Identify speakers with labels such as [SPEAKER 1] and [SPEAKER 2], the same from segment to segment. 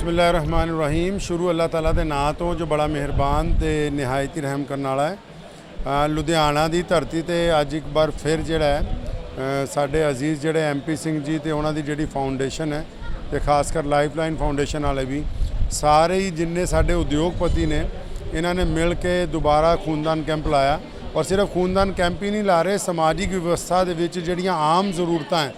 [SPEAKER 1] ਬਿਸਮਿਲ੍ਲਾਹਿਰਰਹਿਮਾਨਿਰਰਹੀਮ। ਸ਼ੁਰੂ ਅੱਲਾਹ ਤਾਲਾ ਦੇ ਨਾਂ ਤੋਂ ਜੋ ਬੜਾ ਮਿਹਰਬਾਨ ਤੇ ਨਿਹਾਇਤੀ ਰਹਿਮ ਕਰਨ ਵਾਲਾ ਹੈ। ਲੁਧਿਆਣਾ ਦੀ ਧਰਤੀ ਤੇ ਅੱਜ ਇੱਕ ਵਾਰ ਫਿਰ ਜਿਹੜਾ ਹੈ ਸਾਡੇ ਅਜ਼ੀਜ਼ ਜਿਹੜੇ ਐਮਪੀ ਸਿੰਘ ਜੀ ਤੇ ਉਹਨਾਂ ਦੀ ਜਿਹੜੀ ਫਾਊਂਡੇਸ਼ਨ ਹੈ ਤੇ ਖਾਸ ਕਰ ਲਾਈਫਲਾਈਨ ਫਾਊਂਡੇਸ਼ਨ ਵਾਲੇ ਵੀ, ਸਾਰੇ ਹੀ ਜਿੰਨੇ ਸਾਡੇ ਉਦਯੋਗਪਤੀ ਨੇ, ਇਹਨਾਂ ਨੇ ਮਿਲ ਕੇ ਦੁਬਾਰਾ ਖੂਨਦਾਨ ਕੈਂਪ ਲਾਇਆ। ਔਰ ਸਿਰਫ ਖੂਨਦਾਨ ਕੈਂਪ ਹੀ ਨਹੀਂ ਲਾ ਰਹੇ, ਸਮਾਜਿਕ ਵਿਵਸਥਾ ਦੇ ਵਿੱਚ ਜਿਹੜੀਆਂ ਆਮ ਜ਼ਰੂਰਤਾਂ ਹੈ,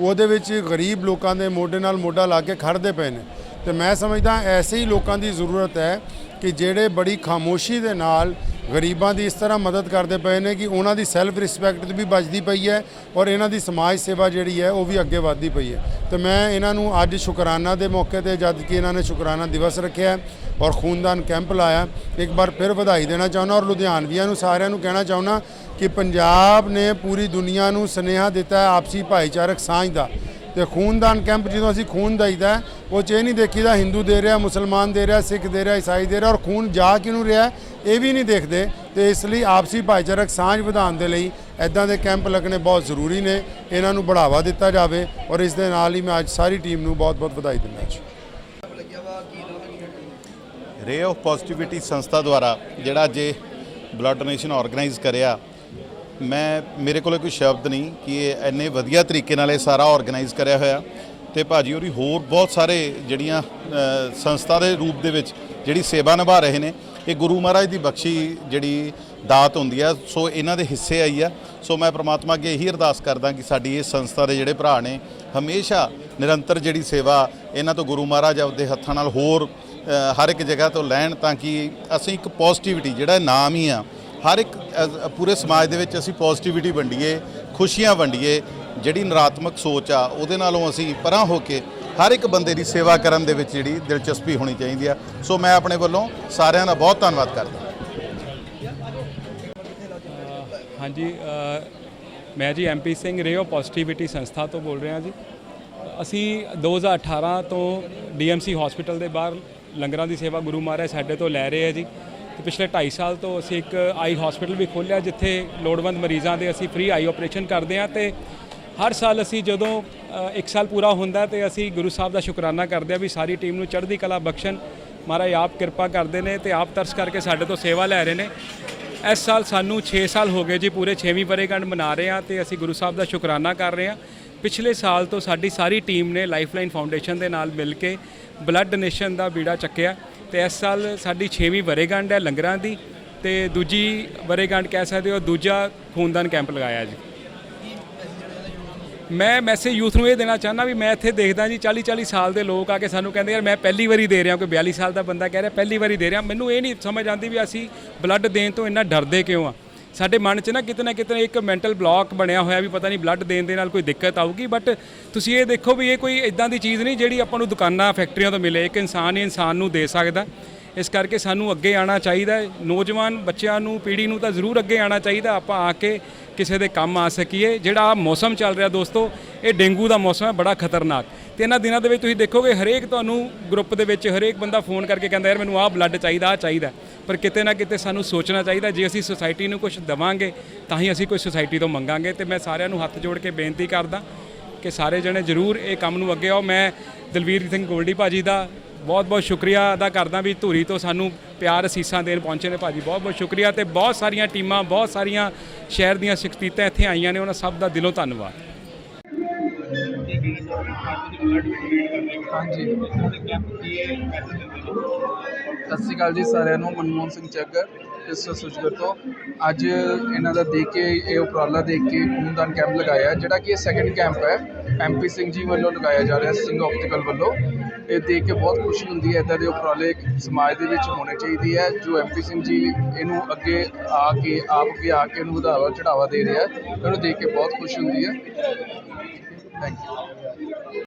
[SPEAKER 1] ਉਹਦੇ ਵਿੱਚ ਗਰੀਬ ਲੋਕਾਂ ਦੇ ਮੋਢੇ ਨਾਲ ਮੋਢਾ ਲਾ ਕੇ ਖੜਦੇ ਪਏ ਨੇ। ਤੇ ਮੈਂ ਸਮਝਦਾ ਐਸੇ ਹੀ ਲੋਕਾਂ ਦੀ ਜ਼ਰੂਰਤ ਹੈ ਕਿ ਜਿਹੜੇ ਬੜੀ ਖਾਮੋਸ਼ੀ ਦੇ ਨਾਲ ਗਰੀਬਾਂ ਦੀ ਇਸ ਤਰ੍ਹਾਂ ਮਦਦ ਕਰਦੇ ਪਏ ਨੇ ਕਿ ਉਹਨਾਂ ਦੀ ਸੈਲਫ ਰਿਸਪੈਕਟ ਵੀ ਬਚਦੀ ਪਈ ਹੈ ਔਰ ਇਹਨਾਂ ਦੀ ਸਮਾਜ ਸੇਵਾ ਜਿਹੜੀ ਹੈ ਉਹ ਵੀ ਅੱਗੇ ਵਧਦੀ ਪਈ ਹੈ। ਤੇ ਮੈਂ ਇਹਨਾਂ ਨੂੰ ਅੱਜ ਸ਼ੁਕਰਾਨਾ ਦੇ ਮੌਕੇ ਤੇ ਜਦ ਕਿ ਇਹਨਾਂ ਨੇ ਸ਼ੁਕਰਾਨਾ ਦਿਵਸ ਰੱਖਿਆ ਔਰ ਖੂਨਦਾਨ ਕੈਂਪ ਲਾਇਆ ਇੱਕ ਵਾਰ ਫਿਰ ਵਧਾਈ ਦੇਣਾ ਚਾਹੁੰਦਾ ਔਰ ਲੁਧਿਆਣਵੀਆਂ ਨੂੰ ਸਾਰਿਆਂ ਨੂੰ ਕਹਿਣਾ ਚਾਹੁੰਦਾ ਕਿ ਪੰਜਾਬ ਨੇ ਪੂਰੀ ਦੁਨੀਆ ਨੂੰ ਸੁਨੇਹਾ ਦਿੱਤਾ ਹੈ ਆਪਸੀ ਭਾਈਚਾਰਕ ਸਾਂਝ ਦਾ। ਤੇ ਖੂਨਦਾਨ ਕੈਂਪ ਜਦੋਂ ਅਸੀਂ ਖੂਨ ਦਈਦਾ, ਉਹ 'ਚ ਇਹ ਨਹੀਂ ਦੇਖੀਦਾ ਹਿੰਦੂ ਦੇ ਰਿਹਾ, ਮੁਸਲਮਾਨ ਦੇ ਰਿਹਾ, ਸਿੱਖ ਦੇ ਰਿਹਾ, ਈਸਾਈ ਦੇ ਰਿਹਾ ਔਰ ਖੂਨ ਜਾ ਕਿਹਨੂੰ ਰਿਹਾ, ਇਹ ਵੀ ਨਹੀਂ ਦੇਖਦੇ। ਤੇ ਇਸ ਲਈ ਆਪਸੀ ਭਾਈਚਾਰਕ ਸਾਂਝ ਵਧਾਉਣ ਦੇ ਲਈ ਐਦਾਂ ਦੇ ਕੈਂਪ ਲੱਗਣੇ ਬਹੁਤ ਜ਼ਰੂਰੀ ਨੇ। ਇਹਨਾਂ ਨੂੰ ਬੜਾਵਾ ਦਿੱਤਾ ਜਾਵੇ ਔਰ ਇਸ ਦੇ ਨਾਲ ਹੀ ਮੈਂ ਅੱਜ ਸਾਰੀ ਟੀਮ ਨੂੰ ਬਹੁਤ-ਬਹੁਤ ਵਧਾਈ ਦਿੰਦਾ ਜੀ।
[SPEAKER 2] ਰੇ ਆਫ ਪੋਜ਼ਿਟਿਵਿਟੀ ਸੰਸਥਾ ਦੁਆਰਾ ਜਿਹੜਾ ਅੱਜ ਇਹ ਬਲੱਡ ਡੋਨੇਸ਼ਨ ਆਰਗੇਨਾਈਜ਼ ਕਰਿਆ ਮੈਂ, ਮੇਰੇ ਕੋਲੇ ਕੋਈ ਸ਼ਬਦ ਨਹੀਂ ਕਿ ਇਹ ਇੰਨੇ ਵਧੀਆ ਤਰੀਕੇ ਨਾਲ ਇਹ ਸਾਰਾ ਆਰਗੇਨਾਈਜ਼ ਕਰਿਆ ਹੋਇਆ। ਤੇ ਭਾਜੀ ਹੋਰੀ ਹੋਰ ਬਹੁਤ ਸਾਰੇ ਜਿਹੜੀਆਂ ਸੰਸਥਾ ਦੇ ਰੂਪ ਦੇ ਵਿੱਚ ਜਿਹੜੀ ਸੇਵਾ ਨਿਭਾ ਰਹੇ ਨੇ, ਇਹ ਗੁਰੂ ਮਹਾਰਾਜ ਦੀ ਬਖਸ਼ੀ ਜਿਹੜੀ ਦਾਤ ਹੁੰਦੀ ਆ, ਸੋ ਇਹਨਾਂ ਦੇ ਹਿੱਸੇ ਆਈ ਆ। ਸੋ ਮੈਂ ਪ੍ਰਮਾਤਮਾ ਅੱਗੇ ਇਹੀ ਅਰਦਾਸ ਕਰਦਾ ਕਿ ਸਾਡੀ ਇਹ ਸੰਸਥਾ ਦੇ ਜਿਹੜੇ ਭਰਾ ਨੇ, ਹਮੇਸ਼ਾ ਨਿਰੰਤਰ ਜਿਹੜੀ ਸੇਵਾ ਇਹਨਾਂ ਤੋਂ ਗੁਰੂ ਮਹਾਰਾਜ ਆਪਦੇ ਹੱਥਾਂ ਨਾਲ ਹੋਰ ਹਰ ਇੱਕ ਜਗ੍ਹਾ ਤੋਂ ਲੈਣ ਤਾਂ ਕਿ ਅਸੀਂ ਇੱਕ ਪੋਜ਼ਿਟਿਵਿਟੀ ਜਿਹੜਾ ਨਾਮ ਹੀ ਆ ਹਰ ਇੱਕ ਪੂਰੇ ਸਮਾਜ ਦੇ ਵਿੱਚ ਅਸੀਂ ਪੋਜ਼ਿਟਿਵਿਟੀ ਵੰਡੀਏ, ਖੁਸ਼ੀਆਂ ਵੰਡੀਏ, ਜਿਹੜੀ ਨਰਾਤਮਕ ਸੋਚ ਆ, ਉਹਦੇ ਨਾਲੋਂ ਅਸੀਂ ਪਰਾਂ ਹੋ ਕੇ ਹਰ ਇੱਕ ਬੰਦੇ ਦੀ ਸੇਵਾ ਕਰਨ ਦੇ ਵਿੱਚ ਜਿਹੜੀ ਦਿਲਚਸਪੀ ਹੋਣੀ ਚਾਹੀਦੀ ਆ। ਸੋ ਮੈਂ ਆਪਣੇ ਵੱਲੋਂ ਸਾਰਿਆਂ ਦਾ ਬਹੁਤ ਧੰਨਵਾਦ ਕਰਦਾ
[SPEAKER 3] ਹਾਂਜੀ ਮੈਂ ਜੀ ਐਮਪੀ ਸਿੰਘ ਰੇਓ ਪੋਜ਼ਿਟਿਵਿਟੀ ਸੰਸਥਾ ਤੋਂ ਬੋਲ ਰਿਹਾ ਜੀ। ਅਸੀਂ 2018 ਤੋਂ ਡੀਐਮਸੀ ਹਸਪੀਟਲ ਦੇ ਬਾਹਰ ਲੰਗਰਾਂ ਦੀ ਸੇਵਾ ਗੁਰੂ ਮਹਾਰਾਜ ਸਾਡੇ ਤੋਂ ਲੈ ਰਹੇ ਆ ਜੀ। ਤੇ ਪਿਛਲੇ 2.5 ਸਾਲ ਤੋਂ ਅਸੀਂ ਇੱਕ ਆਈ ਹਸਪੀਟਲ ਵੀ ਖੋਲ੍ਹਿਆ ਜਿੱਥੇ ਲੋੜਵੰਦ ਮਰੀਜ਼ਾਂ ਦੇ ਅਸੀਂ ਫ੍ਰੀ ਆਈ ਆਪਰੇਸ਼ਨ ਕਰਦੇ ਹਾਂ ਤੇ ਹਰ ਸਾਲ ਅਸੀਂ ਜਦੋਂ ਅ, ਇੱਕ ਸਾਲ ਪੂਰਾ ਹੁੰਦਾ ਤੇ ਅਸੀਂ ਗੁਰੂ ਸਾਹਿਬ ਦਾ ਸ਼ੁਕਰਾਨਾ ਕਰਦੇ ਹਾਂ ਵੀ ਸਾਰੀ ਟੀਮ ਨੂੰ ਚੜ੍ਹਦੀ ਕਲਾ ਬਖਸ਼ਣ। ਮਹਾਰਾਜ ਆਪ ਕਿਰਪਾ ਕਰਦੇ ਨੇ ਤੇ ਆਪ ਤਰਸ ਕਰਕੇ ਸਾਡੇ ਤੋਂ ਸੇਵਾ ਲੈ ਰਹੇ ਨੇ। ਇਸ ਸਾਲ ਸਾਨੂੰ 6 ਸਾਲ ਹੋ ਗਏ ਜੀ ਪੂਰੇ 6ਵੀਂ ਵਰ੍ਹੇਗੰਢ ਮਨਾ ਰਹੇ ਹਾਂ ਤੇ ਅਸੀਂ ਗੁਰੂ ਸਾਹਿਬ ਦਾ ਸ਼ੁਕਰਾਨਾ ਕਰ ਰਹੇ ਹਾਂ। ਪਿਛਲੇ ਸਾਲ ਤੋਂ ਸਾਡੀ ਸਾਰੀ ਟੀਮ ਨੇ ਲਾਈਫਲਾਈਨ ਫਾਊਂਡੇਸ਼ਨ ਦੇ ਨਾਲ ਮਿਲ ਕੇ ਬਲੱਡ ਡੋਨੇਸ਼ਨ ਦਾ ਬੀੜਾ ਚੱਕਿਆ। ਤੇ ਇਸ ਸਾਲ ਸਾਡੀ 6ਵੀਂ ਵਰੇਗੰਢ ਹੈ ਲੰਗਰਾਂ ਦੀ ਤੇ ਦੂਜੀ ਵਰੇਗੰਢ ਕਹਿ ਸਕਦੇ ਹੋ, ਦੂਜਾ ਖੂਨਦਾਨ ਕੈਂਪ ਲਗਾਇਆ ਜੀ ਮੈਂ ਮੈਸੇਜ ਯੂਥ ਨੂੰ ਇਹ ਦੇਣਾ ਚਾਹੁੰਦਾ ਵੀ ਮੈਂ ਇੱਥੇ ਦੇਖਦਾ ਜੀ 40 40 ਸਾਲ ਦੇ ਲੋਕ ਆ ਕੇ ਸਾਨੂੰ ਕਹਿੰਦੇ ਯਾਰ ਮੈਂ ਪਹਿਲੀ ਵਾਰੀ ਦੇ ਰਿਹਾ, ਕੋਈ 42 ਸਾਲ ਦਾ ਬੰਦਾ ਕਹਿ ਰਿਹਾ, ਪਹਿਲੀ ਵਾਰੀ ਦੇ ਰਿਹਾ। ਮੈਨੂੰ ਇਹ ਨਹੀਂ ਸਮਝ ਆਉਂਦੀ ਵੀ ਅਸੀਂ ਬਲੱਡ ਦੇਣ ਤੋਂ ਇੰਨਾ ਡਰਦੇ ਕਿਉਂ ਆ? ਸਾਡੇ ਮਨ 'ਚ ਨਾ ਕਿਤੇ ਨਾ ਕਿਤੇ ਇੱਕ ਮੈਂਟਲ ਬਲੌਕ ਬਣਿਆ ਹੋਇਆ ਵੀ ਪਤਾ ਨਹੀਂ ਬਲੱਡ ਦੇਣ ਦੇ ਨਾਲ ਕੋਈ ਦਿੱਕਤ ਆਊਗੀ ਬਟ ਤੁਸੀਂ ਇਹ ਦੇਖੋ ਵੀ ਇਹ ਕੋਈ ਇਦਾਂ ਦੀ ਚੀਜ਼ ਨਹੀਂ ਜਿਹੜੀ ਆਪਾਂ ਨੂੰ ਦੁਕਾਨਾਂ ਫੈਕਟਰੀਆਂ ਤੋਂ ਮਿਲੇ। ਇੱਕ ਇਨਸਾਨ ਹੀ ਇਨਸਾਨ ਨੂੰ ਦੇ ਸਕਦਾ। ਇਸ ਕਰਕੇ ਸਾਨੂੰ ਅੱਗੇ ਆਉਣਾ ਚਾਹੀਦਾ ਹੈ। ਨੌਜਵਾਨ ਬੱਚਿਆਂ ਨੂੰ, ਪੀੜ੍ਹੀ ਨੂੰ ਤਾਂ ਜ਼ਰੂਰ ਅੱਗੇ ਆਉਣਾ ਚਾਹੀਦਾ। ਆਪਾਂ ਆ ਕੇ ਕਿਸੇ ਦੇ ਕੰਮ ਆ ਸਕੀਏ। ਜਿਹੜਾ ਆਹ ਮੌਸਮ ਚੱਲ ਰਿਹਾ ਦੋਸਤੋ, ਇਹ ਡੇਂਗੂ ਦਾ ਮੌਸਮ ਹੈ, ਬੜਾ ਖਤਰਨਾਕ। ਤੇ ਇਹਨਾਂ ਦਿਨਾਂ ਦੇ ਵਿੱਚ ਤੁਸੀਂ ਦੇਖੋਗੇ ਹਰੇਕ ਤੁਹਾਨੂੰ ਗਰੁੱਪ ਦੇ ਵਿੱਚ ਹਰੇਕ ਬੰਦਾ ਫੋਨ ਕਰਕੇ ਕਹਿੰਦਾ, ਯਾਰ, ਮੈਨੂੰ ਆਹ ਬਲੱਡ ਚਾਹੀਦਾ, ਆਹ ਚਾਹੀਦਾ ਪਰ ਕਿਤੇ ਨਾ ਕਿਤੇ ਸਾਨੂੰ ਸੋਚਣਾ ਚਾਹੀਦਾ, ਜੇ ਅਸੀਂ ਸੁਸਾਇਟੀ ਨੂੰ ਕੁਝ ਦਵਾਂਗੇ, ਤਾਂ ਹੀ ਅਸੀਂ ਕੋਈ ਸੁਸਾਇਟੀ ਤੋਂ ਮੰਗਾਂਗੇ। ਤੇ ਮੈਂ ਸਾਰਿਆਂ ਨੂੰ ਹੱਥ ਜੋੜ ਕੇ ਬੇਨਤੀ ਕਰਦਾ ਕਿ ਸਾਰੇ ਜਣੇ ਜ਼ਰੂਰ ਇਹ ਕੰਮ ਨੂੰ ਅੱਗੇ ਆਓ। ਮੈਂ ਦਲਵੀਰ ਸਿੰਘ ਗੋਲਡੀ ਭਾਜੀ ਦਾ ਬਹੁਤ ਬਹੁਤ ਸ਼ੁਕਰੀਆ ਅਦਾ ਕਰਦਾ ਵੀ ਧੂਰੀ ਤੋਂ ਸਾਨੂੰ ਪਿਆਰ ਅਸੀਸਾਂ ਦੇਣ ਪਹੁੰਚੇ ਨੇ ਭਾਜੀ। ਬਹੁਤ ਬਹੁਤ ਸ਼ੁਕਰੀਆ ਤੇ ਬਹੁਤ ਸਾਰੀਆਂ ਟੀਮਾਂ, ਬਹੁਤ ਸਾਰੀਆਂ ਸ਼ਹਿਰ ਦੀਆਂ ਸ਼ਖਸੀਅਤਾਂ ਇੱਥੇ ਆਈਆਂ ਨੇ। ਉਹਨਾਂ ਸਭ ਦਾ ਦਿਲੋਂ ਧੰਨਵਾਦ।
[SPEAKER 4] ਹਾਂਜੀ। ਸਤਿ ਸ਼੍ਰੀ ਅਕਾਲ ਜੀ ਸਾਰਿਆਂ ਨੂੰ, ਮਨਮੋਹਨ ਸਿੰਘ ਚੱਕਰ, ਇਸ ਸੁਜਗਰ ਤੋਂ। ਅੱਜ ਇਹਨਾਂ ਦਾ ਦੇਖ ਕੇ, ਇਹ ਉਪਰਾਲਾ ਦੇਖ ਕੇ ਖੂਨਦਾਨ ਕੈਂਪ ਲਗਾਇਆ, ਜਿਹੜਾ ਕਿ ਇਹ ਸੈਕੰਡ ਕੈਂਪ ਹੈ। ਐਮਪੀ ਸਿੰਘ ਜੀ ਵੱਲੋਂ ਲਗਾਇਆ ਜਾ ਰਿਹਾ ਸਿੰਘ ਆਪਟੀਕਲ ਵੱਲੋਂ। ਇਹ ਦੇਖ ਕੇ ਬਹੁਤ ਖੁਸ਼ੀ ਹੁੰਦੀ ਹੈ, ਇਦਾਂ ਦੇ ਉਪਰਾਲੇ ਸਮਾਜ ਦੇ ਵਿੱਚ ਹੋਣੇ ਚਾਹੀਦੇ ਹੈ ਜੋ ਐਮਪੀ ਸਿੰਘ ਜੀ ਇਹਨੂੰ ਅੱਗੇ ਆ ਕੇ, ਆਪ ਅੱਗੇ ਆ ਕੇ ਇਹਨੂੰ ਵਧਾਵਾ ਚੜਾਵਾ ਦੇ ਰਿਹਾ ਇਹਨੂੰ ਦੇਖ ਕੇ ਬਹੁਤ ਖੁਸ਼ੀ ਹੁੰਦੀ ਹੈ। Thank you